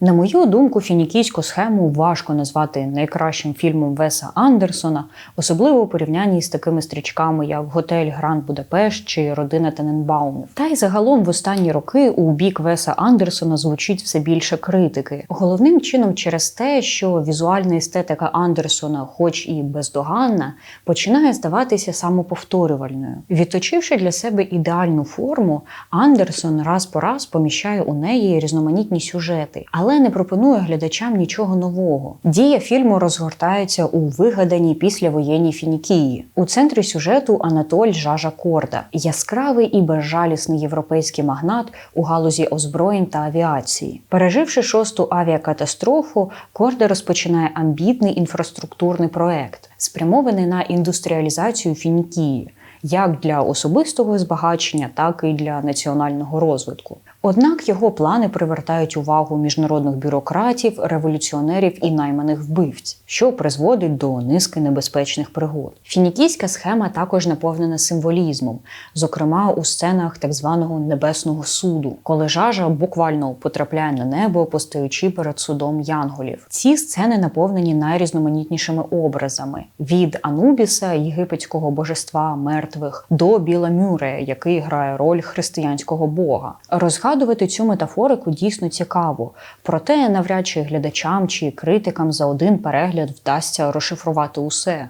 На мою думку, фінікійську схему важко назвати найкращим фільмом Веса Андерсона, особливо у порівнянні з такими стрічками, як Готель Гранд Будапешт чи Родина Тененбаумів. Та й загалом в останні роки у бік Веса Андерсона звучить все більше критики. Головним чином через те, що візуальна естетика Андерсона, хоч і бездоганна, починає здаватися самоповторювальною. Відточивши для себе ідеальну форму, Андерсон раз по раз поміщає у неї різноманітні сюжети, але не пропонує глядачам нічого нового. Дія фільму розгортається у вигаданій післявоєнній Фінікії. У центрі сюжету Анатоль Жажа Корда, яскравий і безжалісний європейський магнат у галузі озброєнь та авіації. Переживши шосту авіакатастрофу, Корда розпочинає амбітний інфраструктурний проект, спрямований на індустріалізацію Фінікії як для особистого збагачення, так і для національного розвитку. Однак його плани привертають увагу міжнародних бюрократів, революціонерів і найманих вбивць, що призводить до низки небезпечних пригод. Фінікійська схема також наповнена символізмом, зокрема у сценах так званого небесного суду, коли жажа буквально потрапляє на небо, постаючи перед судом янголів. Ці сцени наповнені найрізноманітнішими образами: від Анубіса, єгипетського божества мертвих, до Біла Мюрея, який грає роль християнського бога. Розгадувати цю метафорику дійсно цікаво, проте навряд чи глядачам чи критикам за один перегляд вдасться розшифрувати усе.